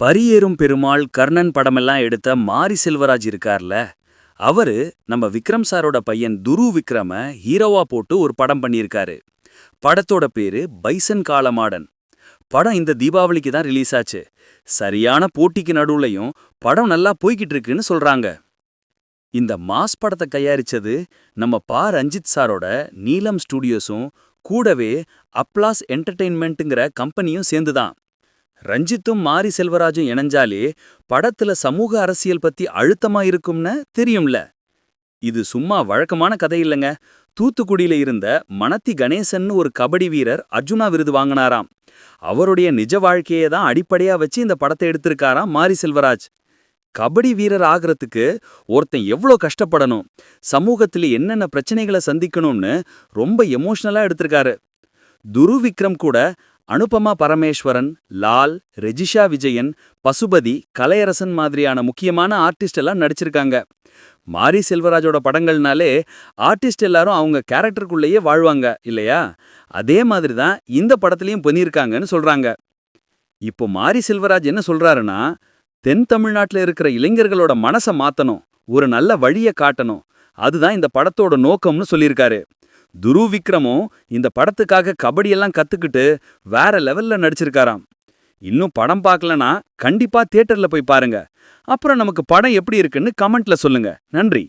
பரியேறும் பெருமாள் கர்ணன் படமெல்லாம் எடுத்த மாரி செல்வராஜ் இருக்கார்ல அவரு நம்ம விக்ரம் சாரோட பையன் துரு விக்ரம ஹீரோவா போட்டு ஒரு படம் பண்ணியிருக்காரு. படத்தோட பேரு பைசன் காலமாடன். படம் இந்த தீபாவளிக்கு தான் ரிலீஸ் ஆச்சு சரியான போட்டிக்கு நடுவுலையும் படம் நல்லா போய்கிட்டு இருக்குன்னு சொல்றாங்க. இந்த மாஸ் படத்தை கையாரிச்சது நம்ம பா. ரஞ்சித் சாரோட நீலம் ஸ்டுடியோஸும் கூடவே அப்ளாஸ் என்டர்டெயின்மெண்ட்டுங்கிற கம்பெனியும் சேர்ந்துதான். ரஞ்சித்தும் மாரி செல்வராஜும் இணைஞ்சாலே படத்துல சமூக அரசியல் பத்தி அழுத்தமா இருக்கும்னு தெரியும்ல. இது சும்மா வழக்கமான கதை இல்லைங்க. தூத்துக்குடியில இருந்த மணத்தி கணேசன்னு ஒரு கபடி வீரர் அர்ஜுனா விருது வாங்கினாராம். அவருடைய நிஜ வாழ்க்கையை தான் அடிப்படையா வச்சு இந்த படத்தை எடுத்திருக்காராம் மாரி செல்வராஜ். கபடி வீரர் ஆகிறதுக்கு ஒருத்தன் எவ்வளோ கஷ்டப்படணும் சமூகத்துல என்னென்ன பிரச்சனைகளை சந்திக்கணும்னு ரொம்ப எமோஷனலா எடுத்திருக்காரு. துரு விக்ரம் கூட அனுபமா பரமேஸ்வரன் லால் ரெஜிஷா விஜயன் பசுபதி கலையரசன் மாதிரியான முக்கியமான ஆர்டிஸ்ட் எல்லாம் நடிச்சிருக்காங்க. மாரி செல்வராஜோட படங்கள்னாலே ஆர்டிஸ்ட் எல்லாரும் அவங்க கேரக்டருக்குள்ளேயே வாழ்வாங்க இல்லையா? அதே மாதிரி தான் இந்த படத்துலையும் பண்ணியிருக்காங்கன்னு சொல்றாங்க. இப்போ மாரி செல்வராஜ் என்ன சொல்றாருன்னா தென் தமிழ்நாட்டில் இருக்கிற இளைஞர்களோட மனசை மாத்தணும் ஒரு நல்ல வழியை காட்டணும். அதுதான் இந்த படத்தோட நோக்கம்னு சொல்லியிருக்காரு. துரு விக்ரமும் இந்த படத்துக்காக கபடியெல்லாம் கத்துக்கிட்டு வேற லெவல்ல நடிச்சிருக்காராம். இன்னும் படம் பார்க்கலனா கண்டிப்பா தியேட்டர்ல போய் பாருங்க. அப்புறம் நமக்கு படம் எப்படி இருக்குன்னு கமெண்ட்ல சொல்லுங்க. நன்றி.